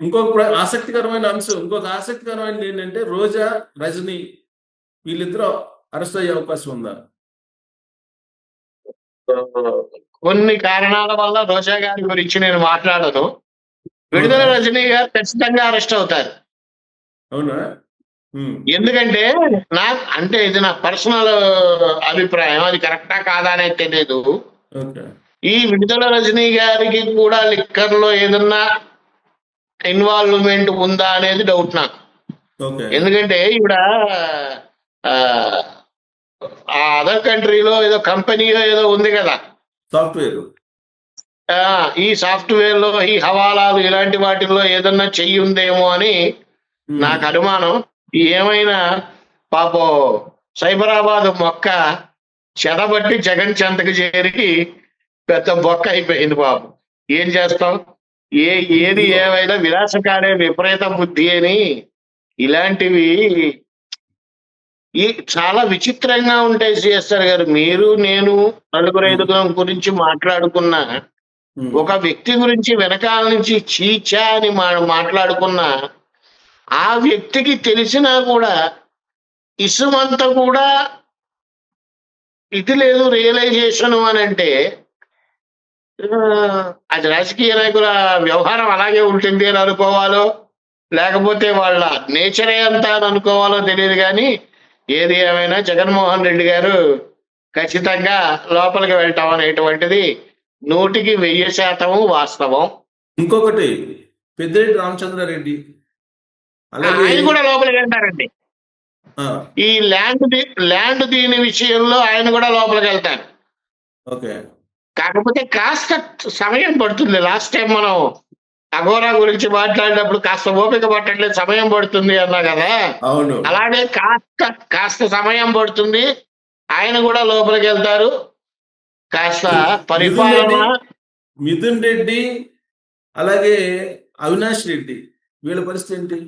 ఇంకొక ఆసక్తికరమైన అంశం ఇంకొక ఆసక్తికరమైనది ఏంటంటే రోజా రజనీ వీళ్ళిద్దరూ అరెస్ట్ అయ్యే అవకాశం ఉందా? కొన్ని కారణాల వల్ల రోజా గారి గురించి నేను మాట్లాడను. విడుదల రజనీ గారు ఖచ్చితంగా అరెస్ట్ అవుతారు. అవునా? ఎందుకంటే నా అంటే ఇది నా పర్సనల్ అభిప్రాయం అది కరెక్టా కాదా అనేది తెలియదు ఈ విడుదల రజనీ గారికి కూడా లిక్కర్లో ఏదన్నా ఇన్వాల్వ్మెంట్ ఉందా అనేది డౌట్ నాకు. ఎందుకంటే ఈవిడ ఆ, అదర్ కంట్రీలో ఏదో కంపెనీ ఏదో ఉంది కదా. సాఫ్ట్వేర్ ఈ సాఫ్ట్వేర్లో ఈ హవాలాలు ఇలాంటి వాటిల్లో ఏదన్నా చెయ్యి ఉందేమో అని నాకు అనుమానం. ఏమైనా పాపం సైబరాబాద్ మొక్క చెదబట్టి జగన్ చెంతకు చేరి పెద్ద బొక్క అయిపోయింది పాపం. ఏం చేస్తాం? ఏ ఏది ఏమైనా విలాసకాడే విపరీత బుద్ధి అని ఇలాంటివి ఈ చాలా విచిత్రంగా ఉంటాయి సిఎస్ఆర్ గారు. మీరు నేను నలుగురు ఐదుగురం గురించి మాట్లాడుకున్న ఒక వ్యక్తి గురించి వెనకాల నుంచి చీచా అని మా మాట్లాడుకున్నా ఆ వ్యక్తికి తెలిసినా కూడా ఇసుమంత కూడా ఇది లేదు రియలైజేషన్ అని అంటే అది రాజకీయ నాయకుల వ్యవహారం అలాగే ఉంటుంది అని అనుకోవాలో? లేకపోతే వాళ్ళ నేచరే అంతా అని అనుకోవాలో తెలియదు కానీ ఏది ఏమైనా జగన్మోహన్ రెడ్డి గారు ఖచ్చితంగా లోపలికి వెళ్ళటం అనేటువంటిది నూటికి వెయ్యి శాతము వాస్తవం. ఇంకొకటి పెద్దిరెడ్డి రామచంద్రారెడ్డి ఆయన కూడా లోపలికి వెళ్తారండి. ఈ ల్యాండ్ ల్యాండ్ దీని విషయంలో ఆయన కూడా లోపలికి వెళ్తారు. ఓకే. కాకపోతే కాస్త సమయం పడుతుంది. లాస్ట్ టైం మనం అఘోరా గురించి మాట్లాడినప్పుడు కాస్త ఓపిక పట్టట్లేదు సమయం పడుతుంది అన్నా కదా? అవును. అలాగే కాస్త కాస్త సమయం పడుతుంది. ఆయన కూడా లోపలికి వెళ్తారు. కాస్త పరిపాలన మిథున్ రెడ్డి అలాగే అవినాష్ రెడ్డి వీళ్ళ పరిస్థితి ఏంటి?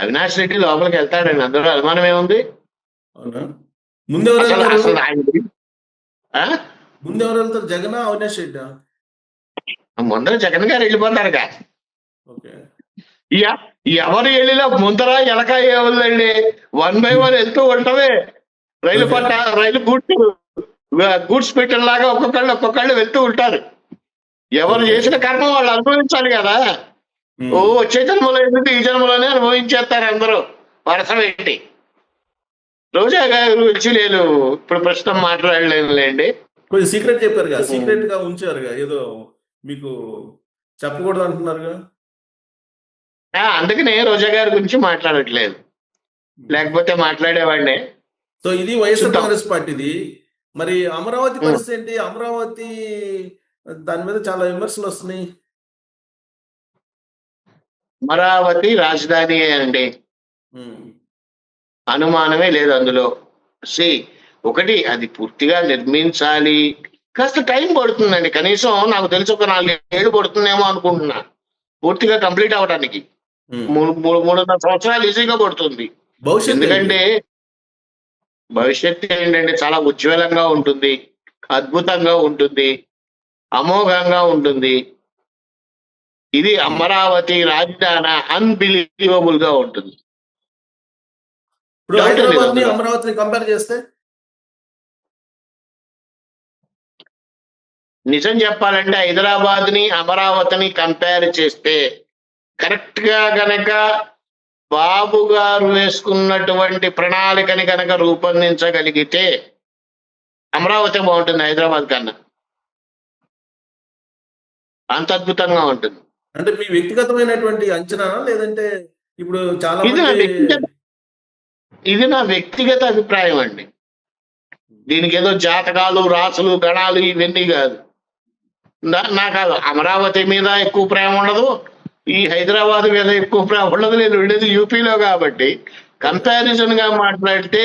అవినాష్ రెడ్డి లోపలికి వెళ్తాడండి. అందులో అనుమానం ఏముంది? అవునా? ముందు అసలు ఆయన? ముందు ఎవరు వెళ్తారు? జగన్ అవినాష్ రెడ్డి? ముందర జగన్ గారు వెళ్ళిపోతారుగా. ఓకే. ఎవరు వెళ్ళినా ముందర ఎలక ఏముందండి? వన్ బై వన్ వెళ్తూ ఉంటది రైలు పట్ట రైలు గూడ్స్ గూడ్స్ పెట్టిన లాగా ఒక్కొక్కళ్ళు ఒక్కొక్కళ్ళు వెళ్తూ ఉంటారు. ఎవరు చేసిన కర్మ వాళ్ళు అనుభవించాలి కదా. ఓ వచ్చే జన్మలో ఎందుకు ఈ జన్మలోనే అనుభవించేస్తారు అందరూ? వరస పెట్టి రోజా గారి గురించి నేను ఇప్పుడు ప్రస్తుతం మాట్లాడలేనులేండి. కొంచెం సీక్రెట్ చెప్పారుగా సీక్రెట్గా ఉంచారుగా ఏదో మీకు చెప్పకూడదు అంటున్నారుగా? అందుకనే రోజా గారి గురించి మాట్లాడట్లేదు. లేకపోతే మాట్లాడేవాడిని. సో ఇది వైఎస్ఆర్. కాంగ్రెస్ పార్టీది. మరి అమరావతి ఉమ్. పరిస్థితి ఏంటి? అమరావతి దాని మీద చాలా విమర్శలు వస్తున్నాయి. అమరావతి రాజధాని అండి ఉమ్. అనుమానమే లేదు అందులో. సి ఒకటి అది పూర్తిగా నిర్మించాలి. కాస్త టైం పడుతుందండి. కనీసం నాకు తెలిసి ఒక నాలుగు ఏళ్ళు పడుతుందేమో అనుకుంటున్నా. పూర్తిగా కంప్లీట్ అవడానికి. మూడు మూడు మూడున్నర సంవత్సరాలు ఈజీగా పడుతుంది. ఎందుకంటే భవిష్యత్తు ఏంటంటే చాలా ఉజ్వలంగా ఉంటుంది. అద్భుతంగా ఉంటుంది. అమోఘంగా ఉంటుంది. ఇది అమరావతి రాజధాని అన్బిలీవబుల్గా ఉంటుంది. అమరావతిని కంపేర్ చేస్తే నిజం చెప్పాలంటే హైదరాబాద్ని అమరావతిని కంపేర్ చేస్తే కరెక్ట్గా గనక బాబు గారు వేసుకున్నటువంటి ప్రణాళికని కనుక రూపొందించగలిగితే అమరావతి బాగుంటుంది హైదరాబాద్ కన్నా. అంత అద్భుతంగా ఉంటుంది. అంటే మీ వ్యక్తిగతమైనటువంటి అంచనానా? లేదంటే ఇప్పుడు చాలా ఇది నా వ్యక్తిగత ఇది నా వ్యక్తిగత అభిప్రాయం అండి. దీనికి ఏదో జాతకాలు రాసులు గణాలు ఇవన్నీ కాదు. నాకు అమరావతి మీద ఎక్కువ ప్రేమ ఉండదు ఈ హైదరాబాద్ మీద ఎక్కువ ప్రేమ ఉండదు నేను ఉండేది యూపీలో కాబట్టి కంపారిజన్గా మాట్లాడితే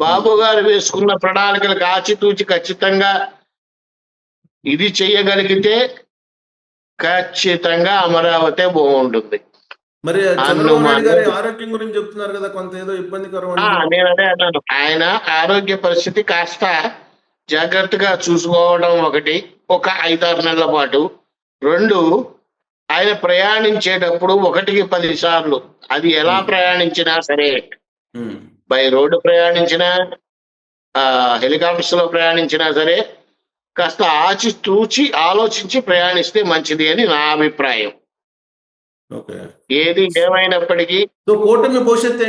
బాబు గారు వేసుకున్న ప్రణాళికలకు ఆచితూచి ఖచ్చితంగా ఇది చేయగలిగితే ఖచ్చితంగా అమరావతి బాగుంటుంది మరి. ఆరోగ్యం గురించి చెప్తున్నారు కదా కొంత ఏదో ఇబ్బందికరం. నేను అదే అన్నాను ఆయన ఆరోగ్య పరిస్థితి కాస్త జాగ్రత్తగా చూసుకోవడం ఒకటి ఒక ఐదారు నెలల పాటు. రెండు ఆయన ప్రయాణించేటప్పుడు ఒకటికి పది సార్లు అది ఎలా Hmm. ప్రయాణించినా సరే. ఉమ్, బై రోడ్డు ప్రయాణించినా ఆ హెలికాప్టర్స్లో ప్రయాణించినా సరే కాస్త ఆచి తూచి ఆలోచించి ప్రయాణిస్తే మంచిది అని నా అభిప్రాయం. ఏది ఏమైనప్పటికీ కూటమి భవిష్యత్తు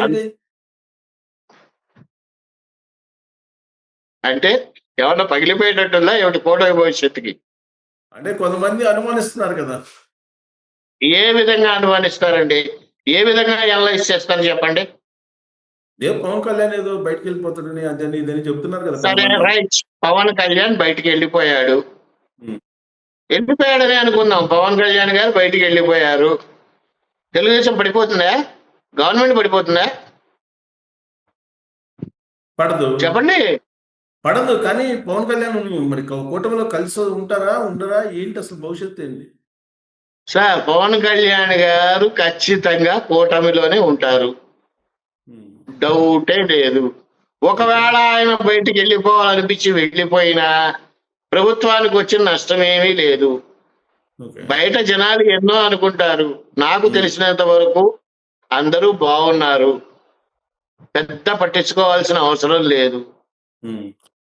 అంటే ఏమన్నా పగిలిపోయేటట్టుందా ఏమిటి కూటమి భవిష్యత్తుకి అంటే కొంతమంది అనుమానిస్తున్నారు కదా. ఏ విధంగా అనుమానిస్తారండి? ఏ విధంగా అనలైజ్ చేస్తారు చెప్పండి? ఏ పవన్ కళ్యాణ్ ఏదో బయటకు వెళ్ళిపోతాడని అదని ఇదని చెప్తున్నారు కదా సరే. రైట్. పవన్ కళ్యాణ్ బయటికి వెళ్ళిపోయాడు. వెళ్ళిపోయాడని అనుకుందాం. పవన్ కళ్యాణ్ గారు బయటికి వెళ్ళిపోయారు. తెలుగుదేశం పడిపోతుందా? గవర్నమెంట్ పడిపోతుందా? పడదు. చెప్పండి. పడదు కానీ పవన్ కళ్యాణ్ మరి కూటమిలో కలిసి ఉంటారా ఉండరా? ఏంటి అసలు భవిష్యత్తు ఏంటి? సార్ పవన్ కళ్యాణ్ గారు ఖచ్చితంగా కూటమిలోనే ఉంటారు. డౌటే లేదు. ఒకవేళ ఆయన బయటికి వెళ్ళిపోవాలనిపించి వెళ్ళిపోయినా ప్రభుత్వానికి వచ్చిన నష్టమేమీ లేదు. బయట జనాలు ఎన్నో అనుకుంటారు. నాకు తెలిసినంత వరకు అందరూ బాగున్నారు. పెద్ద పట్టించుకోవాల్సిన అవసరం లేదు.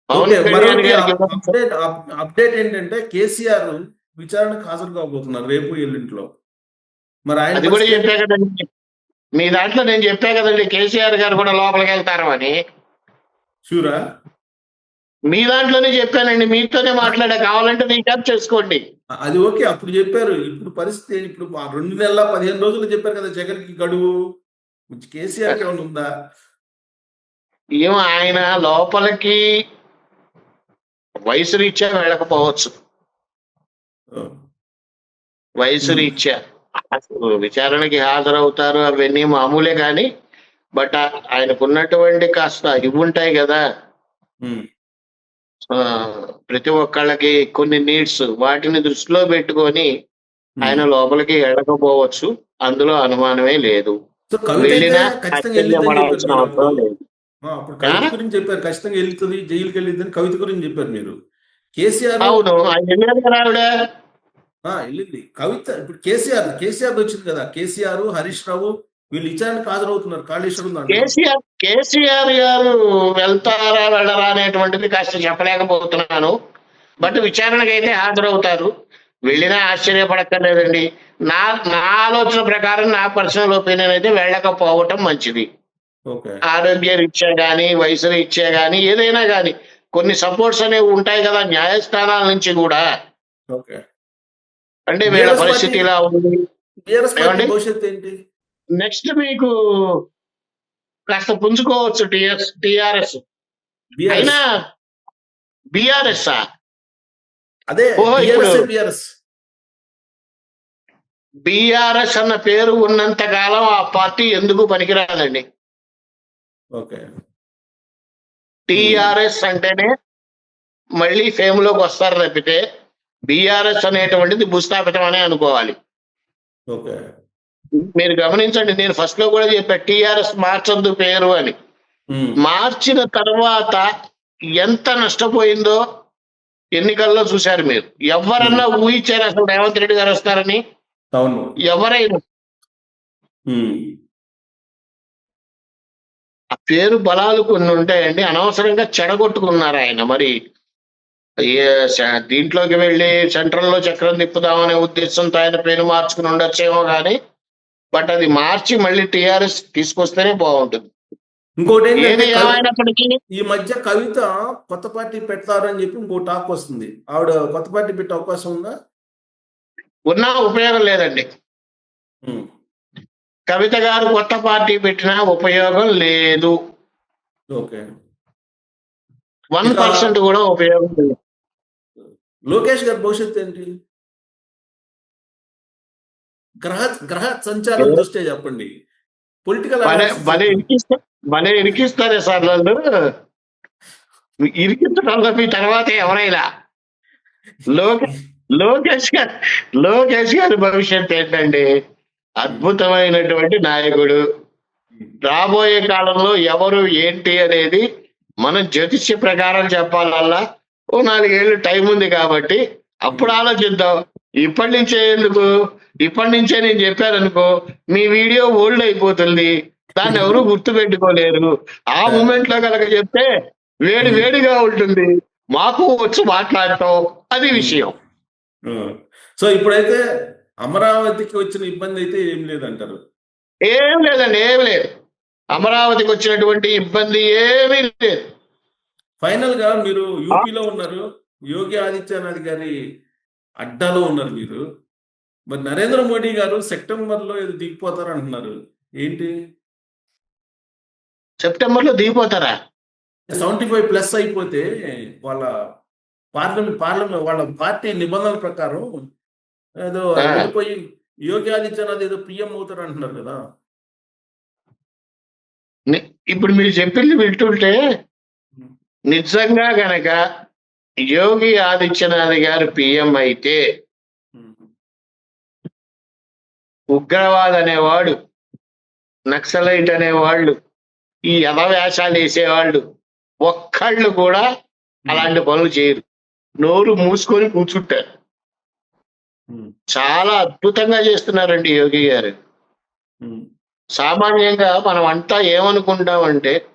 అప్డేట్ అప్- అప్డేట్ ఏంటంటే కేసీఆర్ విచారణకు హాజరు కాబోతున్నారు రేపు ఎల్లుంట్లో మరి ఆయన కూడా చెప్పా కదండి. మీ దాంట్లో నేను చెప్పా కదండి కేసీఆర్ గారు కూడా లోపలికి వెళ్తారు అని. షూరా మీ దాంట్లోనే చెప్పానండి మీతోనే మాట్లాడా కావాలంటే రీక్యాప్ చేసుకోండి. అది ఓకే అప్పుడు చెప్పారు. ఇప్పుడు పరిస్థితి? ఇప్పుడు రెండు నెలల పదిహేను రోజులు చెప్పారు కదా జగన్కి గడువు. కేసీఆర్ ఏమైనా ఉందా? ఏమో ఆయన లోపలికి వయసు రీత్యా వెళ్ళకపోవచ్చు వయసు. రీత్యా విచారణకి హాజరవుతారు అవన్నీ మామూలే కానీ బట్ ఆయనకున్నటువంటి కాస్త ఇవి ఉంటాయి కదా ప్రతి ఒక్కళ్ళకి కొన్ని నీడ్స్ వాటిని దృష్టిలో పెట్టుకొని ఆయన లోపలికి వెళ్ళకపోవచ్చు. అందులో అనుమానమే లేదు. వెళ్ళినా అవసరం. లేదు. అప్పుడు కవిత గురించి చెప్పారు. ఖచ్చితంగా వెళ్తుంది జైలుకి వెళ్ళిద్దని కవిత గురించి చెప్పారు మీరు. కేసీఆర్ వెళ్ళింది. కవిత ఇప్పుడు కేసీఆర్ కేసీఆర్ వచ్చింది కదా. కేసీఆర్ హరీష్ రావు వీళ్ళు విచారణకు హాజరవుతున్నారు కాళేశ్వరం కేసీఆర్ కేసీఆర్ గారు వెళ్తారా వెళ్ళరా అనేటువంటిది కాస్త చెప్పలేకపోతున్నాను. బట్ విచారణకు అయితే హాజరవుతారు. వెళ్ళినా ఆశ్చర్యపడక్కర్లేదండి. నా నా ఆలోచన ప్రకారం నా పర్సనల్ ఒపీనియన్ అయితే వెళ్ళకపోవటం మంచిది. ఆరోగ్య రీత్యా కానీ వయసు రీత్యా కానీ ఏదైనా కానీ కొన్ని సపోర్ట్స్ అనేవి ఉంటాయి కదా న్యాయస్థానాల నుంచి కూడా. అంటే వీళ్ళ పరిస్థితి ఇలా ఉంది. నెక్స్ట్ మీకు కాస్త పుంజుకోవచ్చు టిఎస్ టిఆర్ఎస్. అయినా అదే బీఆర్ఎస్. బిఆర్ఎస్ అన్న పేరు ఉన్నంత కాలం ఆ పార్టీ ఎందుకు పనికిరాదండి? ఓకే. టిఆర్ఎస్ అంటేనే మళ్ళీ ఫేమ్లోకి వస్తారు తప్పితే బిఆర్ఎస్ అనేటువంటిది భూస్థాపితం అనే అనుకోవాలి. ఓకే. మీరు గమనించండి నేను ఫస్ట్లో కూడా చెప్పా టిఆర్ఎస్ మార్చొద్దు పేరు అని. మార్చిన తర్వాత ఎంత నష్టపోయిందో ఎన్నికల్లో చూశారు మీరు. ఎవరన్నా ఊహించారు అసలు రేవంత్ రెడ్డి గారు వస్తారని? ఎవరైనా? ఆ పేరు బలాలు కొన్ని ఉంటాయండి. అనవసరంగా చెడగొట్టుకున్నారు ఆయన. మరి దీంట్లోకి వెళ్ళి సెంట్రల్లో చక్రం తిప్పుదామనే ఉద్దేశంతో ఆయన పేరు మార్చుకుని ఉండొచ్చేమో కానీ బట్ అది మార్చి మళ్ళీ టిఆర్ఎస్ తీసుకొస్తేనే బాగుంటుంది. ఇంకోటి ఈ మధ్య కవిత కొత్త పార్టీ పెడతారు అని చెప్పి ఇంకో టాక్ వస్తుంది. ఆవిడ కొత్త పార్టీ పెట్టే అవకాశం ఉందా? ఉన్నా ఉపయోగం లేదండి. కవిత గారు కొత్త పార్టీ పెట్టినా ఉపయోగం లేదు. ఓకే. వన్ పర్సెంట్ కూడా ఉపయోగం లేదు. లోకేష్ గారి భవిష్యత్తు ఏంటి? గ్రహ గ్రహ సంచారం దృష్ట్యా చెప్పండి. పొలిటికల్ భలే భలే ఇరికిస్తా భలే ఇరికిస్తారే సార్ నన్ను? ఇరికించడంలో మీ తర్వాత ఎవరైనా? లోకే లోకేష్ గారు లోకేష్ గారి భవిష్యత్ ఏంటండి? అద్భుతమైనటువంటి నాయకుడు. రాబోయే కాలంలో ఎవరు ఏంటి అనేది మనం జ్యోతిష్య ప్రకారం చెప్పాలల్లా ఓ నాలుగేళ్ళు టైం ఉంది కాబట్టి అప్పుడు ఆలోచిద్దాం. ఇప్పటి నుంచే ఎందుకు? ఇప్పటి నుంచే నేను చెప్పాననుకో మీ వీడియో ఓల్డ్ అయిపోతుంది. దాన్ని ఎవరు గుర్తు పెట్టుకోలేరు ఆ మూమెంట్లో కనుక చెప్తే వేడి వేడిగా ఉంటుంది. మాకు వచ్చి మాట్లాడటం అది విషయం. సో ఇప్పుడైతే అమరావతికి వచ్చిన ఇబ్బంది అయితే ఏం లేదంటారు? ఏం లేదండి ఏం లేదు. అమరావతికి వచ్చినటువంటి ఇబ్బంది ఏమీ లేదు. ఫైనల్గా మీరు యూపీలో ఉన్నారు. యోగి ఆదిత్యనాథ్ గారి అడ్డాలో ఉన్నారు మీరు. మరి నరేంద్ర మోడీ గారు సెప్టెంబర్లో ఏదో దిగిపోతారు అంటున్నారు. ఏంటి? సెప్టెంబర్లో దిగిపోతారా? సెవెంటీ ఫైవ్ ప్లస్ అయిపోతే వాళ్ళ పార్లమెంట్ పార్లమెంట్ వాళ్ళ పార్టీ నిబంధనల ప్రకారం ఏదో. వెళ్ళిపోయి యోగి ఆదిత్యనాథ్ ఏదో పిఎం అవుతారు అంటున్నారు కదా ఇప్పుడు మీరు చెప్పింది వింటుంటే నిజంగా గనక యోగి ఆదిత్యనాథ్ గారు పిఎం అయితే ఉగ్రవాద్ అనేవాడు నక్సలైట్ అనేవాళ్ళు ఈ యథవేషాలు వేసేవాళ్ళు ఒక్కళ్ళు కూడా అలాంటి పనులు చేయరు. నోరు మూసుకొని కూర్చుంటారు. చాలా అద్భుతంగా చేస్తున్నారండి యోగి గారు. సామాన్యంగా మనం అంతా ఏమనుకుంటామంటే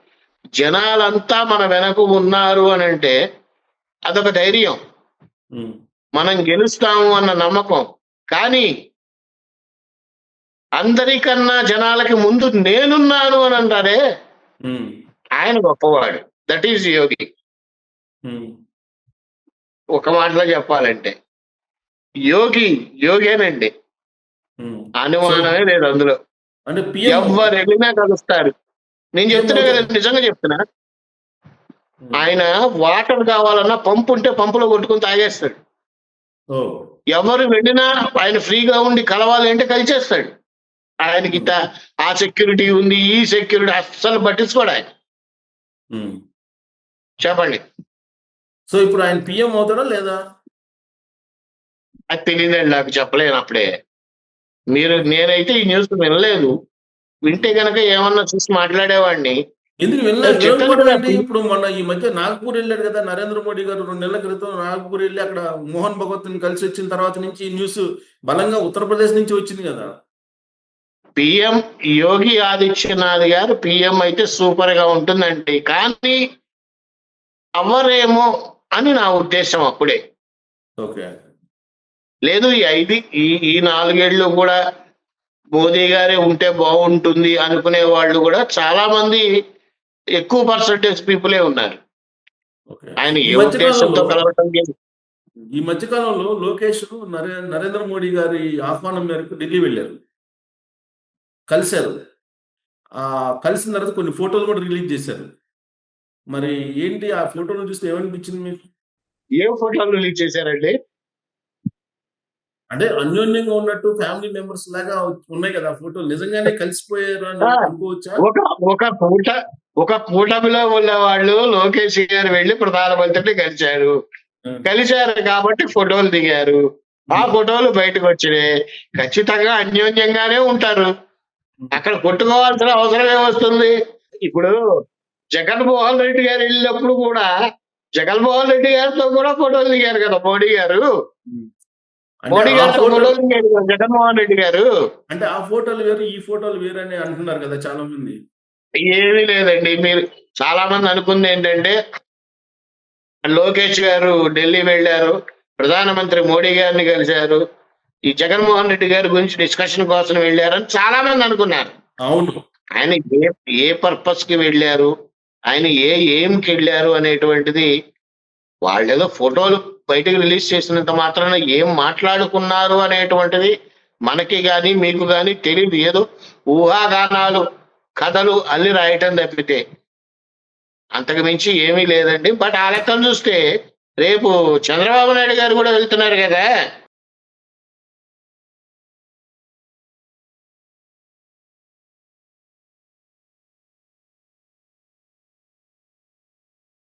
జనాలంతా మన వెనక ఉన్నారు అని అంటే అదొక ధైర్యం. మనం గెలుస్తాము అన్న నమ్మకం. కానీ అందరికన్నా జనాలకి ముందు నేనున్నాను అని అంటారే ఆయన గొప్పవాడు. That is yogi. ఒక మాటలో చెప్పాలంటే. యోగి యోగేనండి. ఉమ్. అనుమానమే లేదు అందులో. అంటే ఎవరు వెళ్ళినా కలుస్తారు. నేను చెప్తున్నా కదా నిజంగా చెప్తున్నా. ఆయన వాటర్ కావాలన్నా పంపు ఉంటే పంపులో కొట్టుకుని తాగేస్తాడు. ఎవరు వెళ్ళినా ఆయన ఫ్రీగా ఉండి కలవాలి అంటే కలిచేస్తాడు. ఆయనకి ఆ సెక్యూరిటీ ఉంది ఈ సెక్యూరిటీ అస్సలు పట్టించుకోడు ఆయన. చెప్పండి. సో ఇప్పుడు ఆయన పిఎం అవుతాడా లేదా? అది తెలియదండి నాకు చెప్పలేను అప్పుడే మీరు నేనైతే ఈ న్యూస్ వినలేదు. వింటే గనక ఏమన్నా చూసి మాట్లాడేవాడిని. ఎందుకు వెళ్ళలేదు ఇప్పుడు మొన్న ఈ మధ్య నాగపూర్ వెళ్ళాడు కదా నరేంద్ర మోడీ గారు రెండు నెలల క్రితం నాగపూర్ వెళ్ళి అక్కడ మోహన్ భగవత్ కలిసి వచ్చిన తర్వాత నుంచి ఈ న్యూస్ బలంగా ఉత్తరప్రదేశ్ నుంచి వచ్చింది కదా. పిఎం యోగి ఆదిత్యనాథ్ గారు పిఎం అయితే సూపర్గా ఉంటుందండి. కానీ అవరేమో అని నా ఉద్దేశం అప్పుడే. ఓకే. లేదు ఈ ఐదు ఈ ఈ నాలుగేళ్ళు కూడా మోదీ గారే ఉంటే బాగుంటుంది అనుకునే వాళ్ళు కూడా చాలా మంది ఎక్కువ పర్సంటేజ్ పీపులే ఉన్నారు. ఆయన ఈ ఏ ఉద్దేశంతో కలవటం లేదు. ఈ మధ్య కాలంలో లోకేష్ నరే నరేంద్ర మోడీ గారి ఆహ్వానం మేరకు ఢిల్లీ వెళ్ళారు. కలిశారు. ఆ కలిసిన తర్వాత కొన్ని ఫోటోలు కూడా రిలీజ్ చేశారు. మరి ఏంటి ఆ ఫోటోలు చూస్తే ఏమనిపించింది మీకు? ఏ ఫోటోలు రిలీజ్ చేశారండి? అంటే అన్యోన్యంగా ఉన్నట్టు ఫ్యామిలీ మెంబర్స్ లాగా ఉన్నాయి కదా ఆ ఫోటోలు. నిజంగానే కలిసిపోయారు అని. అనుకోవచ్చా? ఒక కూట ఒక కూటమిలో ఉన్న వాళ్ళు లోకేష్ గారు వెళ్ళి ప్రధానమంత్రిని కలిశారు. కలిశారు కాబట్టి ఫోటోలు దిగారు. ఆ ఫోటోలు బయటకు వచ్చినాయి. ఖచ్చితంగా అన్యోన్యంగానే ఉంటారు. అక్కడ కొట్టుకోవాల్సిన అవసరం ఏమొస్తుంది? ఇప్పుడు జగన్మోహన్ రెడ్డి గారు వెళ్ళినప్పుడు కూడా జగన్మోహన్ రెడ్డి గారితో కూడా ఫోటోలు దిగారు కదా మోడీ గారు. మోడీ జగన్మోహన్ రెడ్డి గారు. అంటే ఆ ఫోటోలు వేరు ఈ ఫోటోలు వేరు అని అంటున్నారు కదా చాలా మంది. ఏమీ లేదండి మీరు చాలా మంది అనుకుంది ఏంటంటే లోకేష్ గారు ఢిల్లీ వెళ్ళారు ప్రధానమంత్రి మోడీ గారిని కలిశారు ఈ జగన్మోహన్ రెడ్డి గారి గురించి డిస్కషన్ కోసం వెళ్ళారని చాలా మంది అనుకున్నారు. అవును. ఆయన ఏ ఏ పర్పస్కి వెళ్ళారు ఆయన ఏ ఏం కి వెళ్ళారు అనేటువంటిది వాళ్ళేదో ఫోటోలు బయటకు రిలీజ్ చేసినంత మాత్రాన ఏం మాట్లాడుకున్నారు అనేటువంటిది మనకి కానీ మీకు కానీ తెలియదు ఏదో ఊహాగానాలు కథలు అల్లి రాయటం తప్పితే అంతకు మించి ఏమీ లేదండి. బట్ ఆ లెక్కను చూస్తే రేపు చంద్రబాబు నాయుడు గారు కూడా వెళ్తున్నారు కదా.